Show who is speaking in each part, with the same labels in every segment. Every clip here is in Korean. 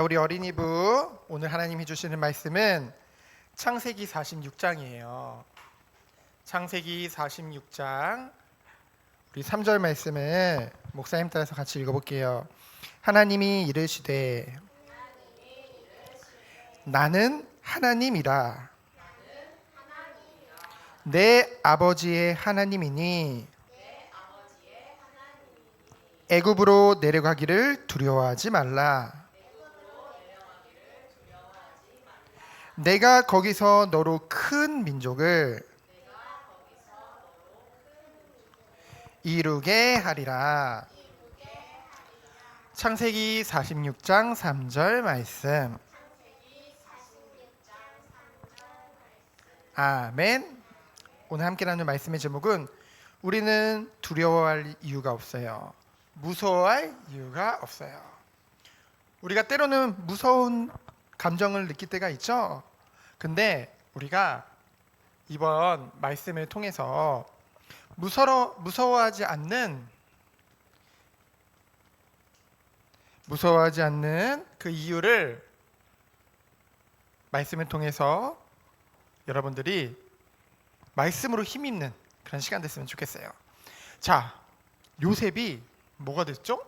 Speaker 1: 우리 어린이부 오늘 하나님이 주시는 말씀은 창세기 46장이에요. 창세기 46장 우리 3절 말씀을 목사님 따라서 같이 읽어볼게요. 하나님이 이르시되 나는 하나님이라 내 아버지의 하나님이니 애굽으로 내려가기를 두려워하지 말라. 내가 거기서 너로 큰 민족을 이루게 하리라. 창세기 46장 3절 말씀. 아멘. 오늘 함께 나눈 말씀의 제목은 우리는 두려워할 이유가 없어요. 무서워할 이유가 없어요. 우리가 때로는 무서운 감정을 느낄 때가 있죠. 근데 우리가 이번 말씀을 통해서 무서워 무서워하지 않는 무서워하지 않는 그 이유를 말씀을 통해서 여러분들이 말씀으로 힘 있는 그런 시간 됐으면 좋겠어요. 자, 요셉이 뭐가 됐죠?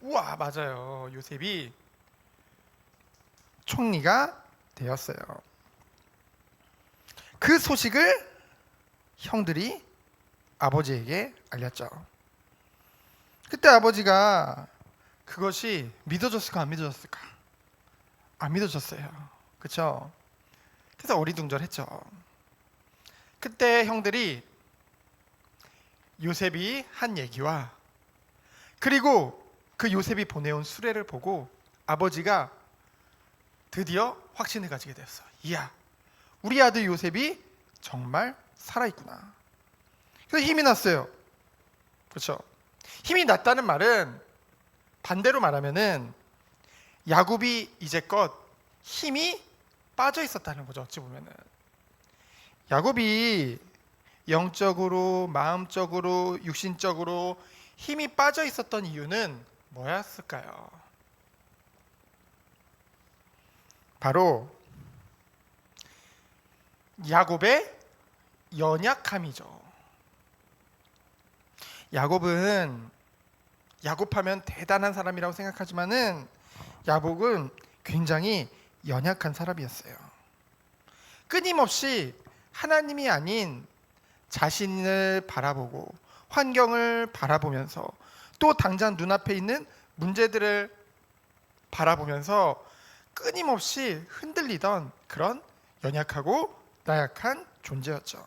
Speaker 1: 우와, 맞아요. 요셉이 총리가 되었어요. 그 소식을 형들이 아버지에게 알렸죠. 그때 아버지가 그것이 믿어졌을까 안 믿어졌을까? 안 믿어졌어요. 그렇죠? 그래서 어리둥절했죠. 그때 형들이 요셉이 한 얘기와 그리고 그 요셉이 보내온 수레를 보고 아버지가 드디어 확신을 가지게 되었어. 이야, 우리 아들 요셉이 정말 살아있구나. 그래서 힘이 났어요. 그렇죠? 힘이 났다는 말은 반대로 말하면은 야곱이 이제껏 힘이 빠져 있었다는 거죠. 어찌 보면은 야곱이 영적으로, 마음적으로, 육신적으로 힘이 빠져 있었던 이유는 뭐였을까요? 바로 야곱의 연약함이죠. 야곱은 야곱하면 대단한 사람이라고 생각하지만은 야곱은 굉장히 연약한 사람이었어요. 끊임없이 하나님이 아닌 자신을 바라보고 환경을 바라보면서 또 당장 눈앞에 있는 문제들을 바라보면서 끊임없이 흔들리던 그런 연약하고 나약한 존재였죠.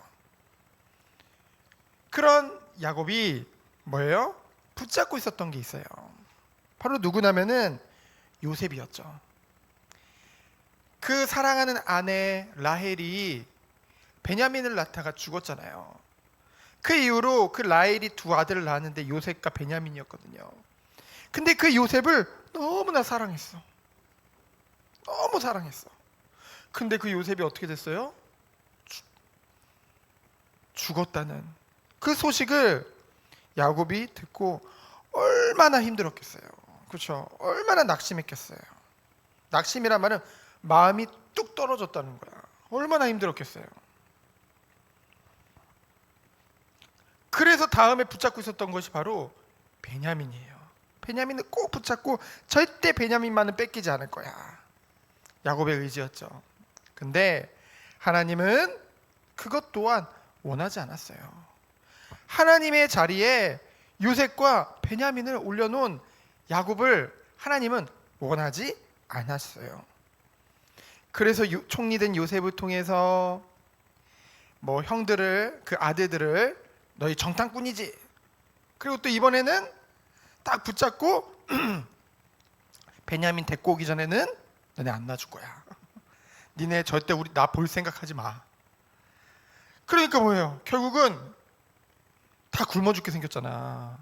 Speaker 1: 그런 야곱이 뭐예요? 붙잡고 있었던 게 있어요. 바로 누구냐면은 요셉이었죠. 그 사랑하는 아내 라헬이 베냐민을 낳다가 죽었잖아요. 그 이후로 그 라헬이 두 아들을 낳았는데 요셉과 베냐민이었거든요. 근데 그 요셉을 너무나 사랑했어. 너무 사랑했어. 근데 그 요셉이 어떻게 됐어요? 죽- 죽었다는 그 소식을 야곱이 듣고 얼마나 힘들었겠어요. 그렇죠? 얼마나 낙심했겠어요. 낙심이란 말은 마음이 뚝 떨어졌다는 거야. 얼마나 힘들었겠어요. 그래서 다음에 붙잡고 있었던 것이 바로 베냐민이에요. 베냐민을 꼭 붙잡고 절대 베냐민만은 뺏기지 않을 거야. 야곱의 의지였죠. 근데 하나님은 그것 또한 원하지 않았어요. 하나님의 자리에 요셉과 베냐민을 올려놓은 야곱을 하나님은 원하지 않았어요. 그래서 요- 총리된 요셉을 통해서 뭐 형들을 그 아들들을 너희 정탐꾼이지. 그리고 또 이번에는 딱 붙잡고 베냐민 데리고 오기 전에는 너네 안 놔줄 거야. 니네 절대 우리 나 볼 생각하지 마. 그러니까 뭐예요? 결국은 다 굶어 죽게 생겼잖아.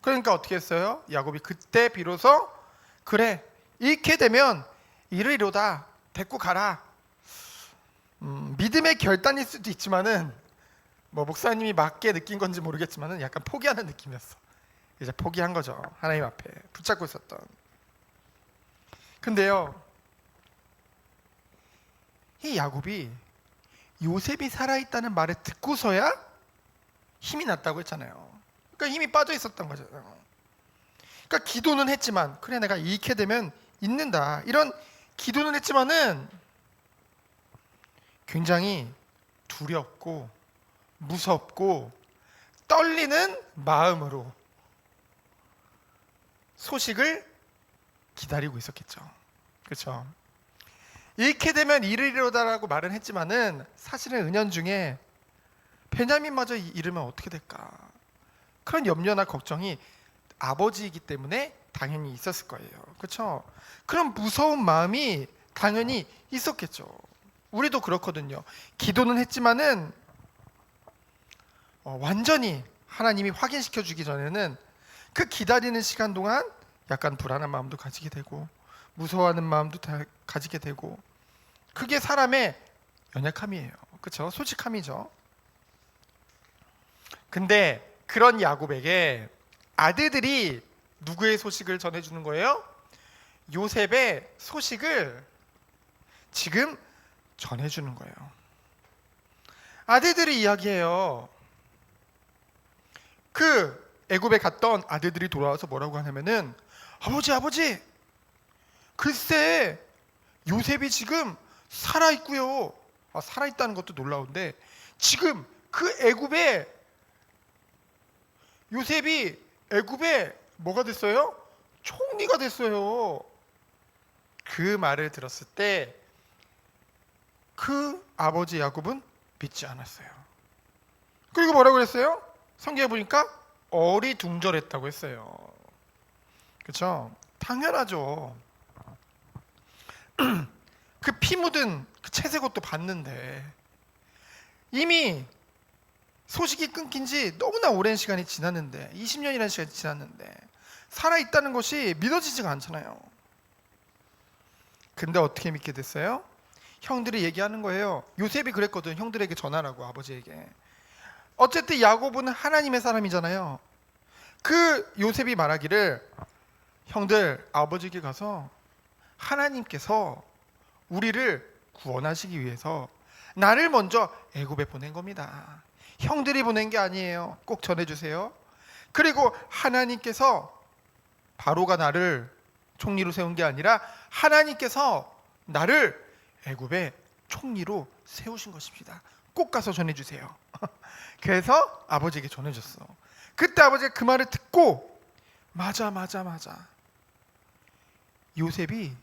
Speaker 1: 그러니까 어떻게 했어요? 야곱이 그때 비로소 그래 이렇게 되면 이르이로다 데리고 가라. 음, 믿음의 결단일 수도 있지만은 뭐 목사님이 맞게 느낀 건지 모르겠지만은 약간 포기하는 느낌이었어. 이제 포기한 거죠. 하나님 앞에 붙잡고 있었던. 근데요, 이 야곱이 요셉이 살아있다는 말을 듣고서야 힘이 났다고 했잖아요. 그러니까 힘이 빠져 있었던 거잖아요. 그러니까 기도는 했지만 그래 내가 잃게 되면 잊는다 이런 기도는 했지만은 굉장히 두렵고 무섭고 떨리는 마음으로 소식을 기다리고 있었겠죠. 그렇죠. 잃게 되면 이르리로다라고 말은 했지만은 사실은 은연중에 베냐민마저 잃으면 어떻게 될까 그런 염려나 걱정이 아버지이기 때문에 당연히 있었을 거예요. 그렇죠? 그런 무서운 마음이 당연히 있었겠죠. 우리도 그렇거든요. 기도는 했지만은 어, 완전히 하나님이 확인시켜 주기 전에는 그 기다리는 시간 동안 약간 불안한 마음도 가지게 되고 무서워하는 마음도 다 가지게 되고 그게 사람의 연약함이에요. 그렇죠? 솔직함이죠. 근데 그런 야곱에게 아들들이 누구의 소식을 전해주는 거예요? 요셉의 소식을 지금 전해주는 거예요. 아들들이 이야기해요. 그 애굽에 갔던 아들들이 돌아와서 뭐라고 하냐면은 아버지 아버지 글쎄 요셉이 지금 살아 있고요. 아, 살아 있다는 것도 놀라운데 지금 그 애굽에 요셉이 애굽에 뭐가 됐어요? 총리가 됐어요. 그 말을 들었을 때 그 아버지 야곱은 믿지 않았어요. 그리고 뭐라고 그랬어요? 성경에 보니까 어리둥절했다고 했어요. 그렇죠? 당연하죠. 그 피 묻은 그 채색 옷도 봤는데 이미 소식이 끊긴 지 너무나 오랜 시간이 지났는데 20년이라는 시간이 지났는데 살아 있다는 것이 믿어지지가 않잖아요. 근데 어떻게 믿게 됐어요? 형들이 얘기하는 거예요. 요셉이 그랬거든. 형들에게 전하라고 아버지에게. 어쨌든 야곱은 하나님의 사람이잖아요. 그 요셉이 말하기를 형들 아버지에게 가서 하나님께서 우리를 구원하시기 위해서 나를 먼저 애굽에 보낸 겁니다. 형들이 보낸 게 아니에요. 꼭 전해 주세요. 그리고 하나님께서 바로가 나를 총리로 세운 게 아니라 하나님께서 나를 애굽의 총리로 세우신 것입니다. 꼭 가서 전해 주세요. 그래서 아버지에게 전해 줬어. 그때 아버지가 그 말을 듣고 맞아 맞아 맞아. 요셉이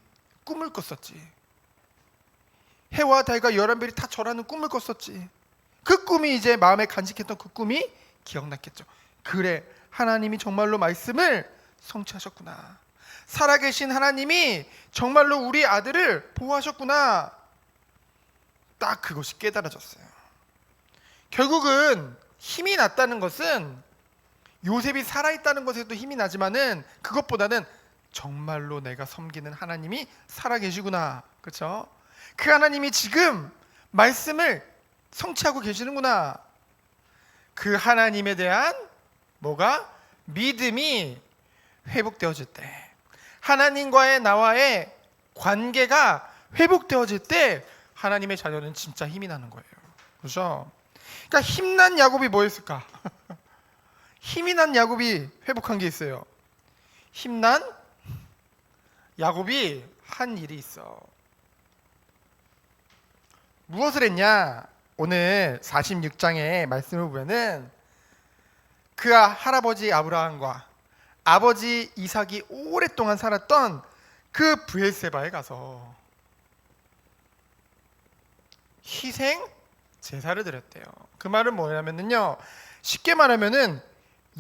Speaker 1: 꿈을 꿨었지. 해와 달과 열한 별이 다 절하는 꿈을 꿨었지. 그 꿈이 이제 마음에 간직했던 그 꿈이 기억났겠죠. 그래, 하나님이 정말로 말씀을 성취하셨구나. 살아계신 하나님이 정말로 우리 아들을 보호하셨구나. 딱 그것이 깨달아졌어요. 결국은 힘이 났다는 것은 요셉이 살아있다는 것에도 힘이 나지만은 그것보다는 정말로 내가 섬기는 하나님이 살아계시구나. 그렇죠? 그 하나님이 지금 말씀을 성취하고 계시는구나. 그 하나님에 대한 뭐가 믿음이 회복되어질 때 하나님과의 나와의 관계가 회복되어질 때 하나님의 자녀는 진짜 힘이 나는 거예요. 그렇죠? 그러니까 힘난 야곱이 뭐였을까? 힘이 난 야곱이 회복한 게 있어요. 힘난 야곱이 한 일이 있어. 무엇을 했냐? 오늘 46장의 말씀을 보면은 그 할아버지 아브라함과 아버지 이삭이 오랫동안 살았던 그 브엘세바에 가서 희생 제사를 드렸대요. 그 말은 뭐냐면요. 쉽게 말하면은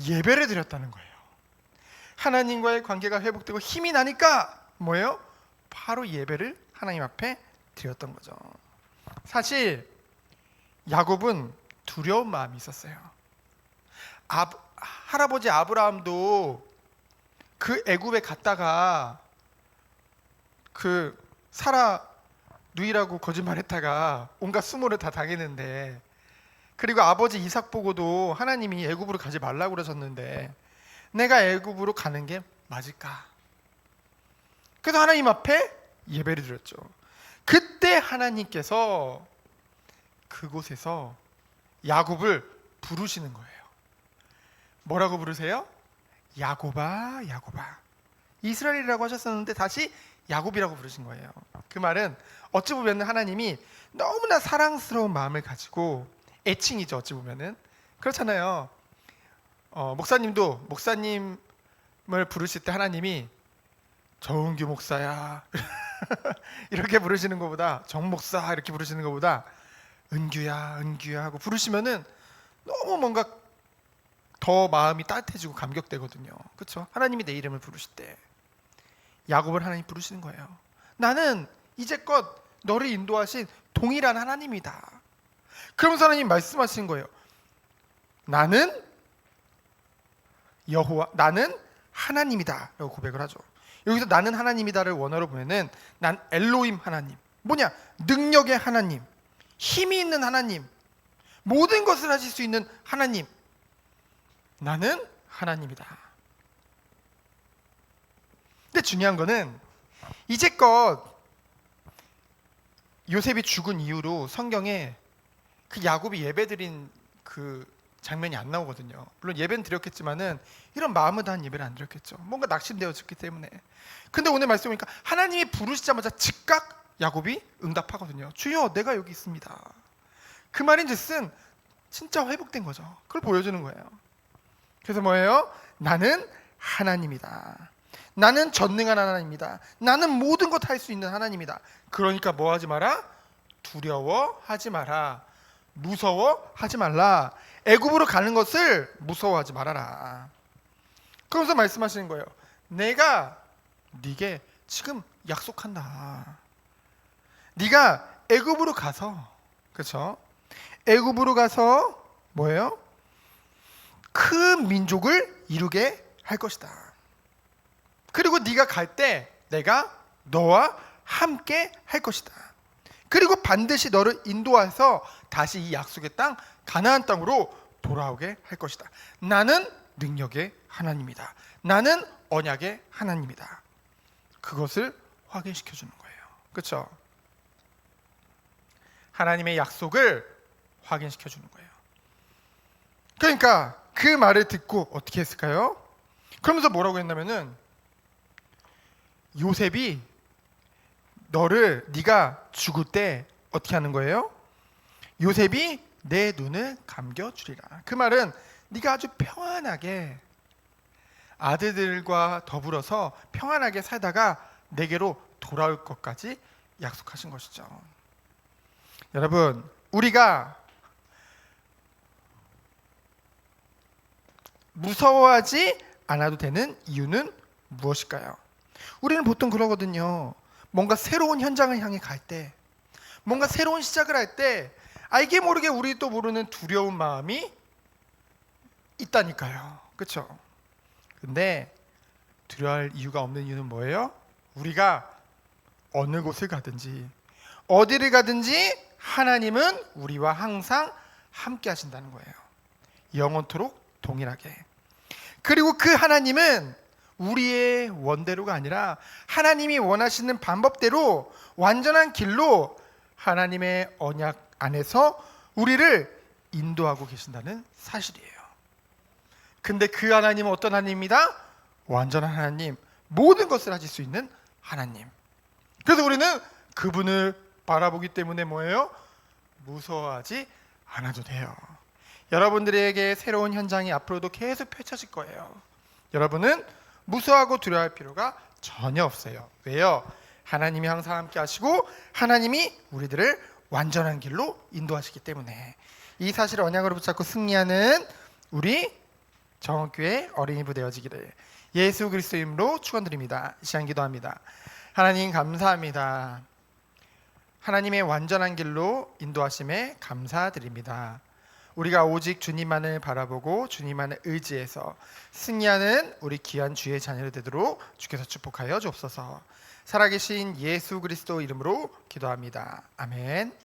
Speaker 1: 예배를 드렸다는 거예요. 하나님과의 관계가 회복되고 힘이 나니까 뭐예요? 바로 예배를 하나님 앞에 드렸던 거죠. 사실 야곱은 두려운 마음이 있었어요. 아, 할아버지 아브라함도 그 애굽에 갔다가 그 사라 누이라고 거짓말했다가 온갖 수모를 다 당했는데 그리고 아버지 이삭 보고도 하나님이 애굽으로 가지 말라고 그러셨는데 내가 애굽으로 가는 게 맞을까? 그래서 하나님 앞에 예배를 드렸죠. 그때 하나님께서 그곳에서 야곱을 부르시는 거예요. 뭐라고 부르세요? 야곱아, 야곱아. 이스라엘이라고 하셨었는데 다시 야곱이라고 부르신 거예요. 그 말은 어찌 보면 하나님이 너무나 사랑스러운 마음을 가지고 애칭이죠. 어찌 보면은 그렇잖아요. 어, 목사님도 목사님을 부르실 때 하나님이 정은규 목사야 이렇게 부르시는 것보다 정 목사 이렇게 부르시는 것보다 은규야 은규야 하고 부르시면은 너무 뭔가 더 마음이 따뜻해지고 감격되거든요. 그렇죠? 하나님이 내 이름을 부르실 때 야곱을 하나님 부르시는 거예요. 나는 이제껏 너를 인도하신 동일한 하나님이다. 그러면서 하나님 말씀하신 거예요. 나는 여호와 나는 하나님이다라고 고백을 하죠. 여기서 나는 하나님이다를 원어로 보면은 난 엘로임 하나님. 뭐냐? 능력의 하나님. 힘이 있는 하나님. 모든 것을 하실 수 있는 하나님. 나는 하나님이다. 근데 중요한 거는 이제껏 요셉이 죽은 이후로 성경에 그 야곱이 예배드린 그 장면이 안 나오거든요. 물론 예배는 드렸겠지만은 이런 마음을 다한 예배를 안 드렸겠죠. 뭔가 낙심되어졌기 때문에. 근데 오늘 말씀 보니까 하나님이 부르시자마자 즉각 야곱이 응답하거든요. 주여, 내가 여기 있습니다. 그 말인즉슨 진짜 회복된 거죠. 그걸 보여주는 거예요. 그래서 뭐예요? 나는 하나님이다. 나는 전능한 하나님이다. 나는 모든 것 할 수 있는 하나님이다. 그러니까 뭐 하지 마라? 두려워하지 마라. 무서워하지 말라. 애굽으로 가는 것을 무서워하지 말아라. 그러면서 말씀하시는 거예요. 내가 네게 지금 약속한다. 네가 애굽으로 가서 그렇죠? 애굽으로 가서 뭐예요? 큰 민족을 이루게 할 것이다. 그리고 네가 갈 때 내가 너와 함께 할 것이다. 그리고 반드시 너를 인도해서 다시 이 약속의 땅 가나안 땅으로 돌아오게 할 것이다. 나는 능력의 하나님이다. 나는 언약의 하나님이다. 그것을 확인시켜 주는 거예요. 그렇죠? 하나님의 약속을 확인시켜 주는 거예요. 그러니까 그 말을 듣고 어떻게 했을까요? 그러면서 뭐라고 했냐면은 요셉이 너를 네가 죽을 때 어떻게 하는 거예요? 요셉이 내 눈을 감겨 주리라. 그 말은 네가 아주 평안하게 아들들과 더불어서 평안하게 살다가 내게로 돌아올 것까지 약속하신 것이죠. 여러분, 우리가 무서워하지 않아도 되는 이유는 무엇일까요? 우리는 보통 그러거든요. 뭔가 새로운 현장을 향해 갈 때, 뭔가 새로운 시작을 할 때, 알게 모르게 우리 또 모르는 두려운 마음이 있다니까요. 그렇죠? 근데 두려워할 이유가 없는 이유는 뭐예요? 우리가 어느 곳을 가든지 어디를 가든지 하나님은 우리와 항상 함께 하신다는 거예요. 영원토록 동일하게. 그리고 그 하나님은 우리의 원대로가 아니라 하나님이 원하시는 방법대로 완전한 길로 하나님의 언약 안에서 우리를 인도하고 계신다는 사실이에요. 근데 그 하나님은 어떤 하나님입니다? 완전한 하나님, 모든 것을 하실 수 있는 하나님. 그래서 우리는 그분을 바라보기 때문에 뭐예요? 무서워하지 않아도 돼요. 여러분들에게 새로운 현장이 앞으로도 계속 펼쳐질 거예요. 여러분은 무서워하고 두려워할 필요가 전혀 없어요. 왜요? 하나님이 항상 함께 하시고 하나님이 우리들을 완전한 길로 인도하시기 때문에 이 사실을 언약으로 붙잡고 승리하는 우리 정원교회 어린이 부 되어지기를 예수 그리스도 이름으로 축원드립니다. 이 시간 기도합니다. 하나님 감사합니다. 하나님의 완전한 길로 인도하심에 감사드립니다. 우리가 오직 주님만을 바라보고 주님만을 의지해서 승리하는 우리 귀한 주의 자녀를 되도록 주께서 축복하여 주옵소서. 살아계신 예수 그리스도 이름으로 기도합니다. 아멘.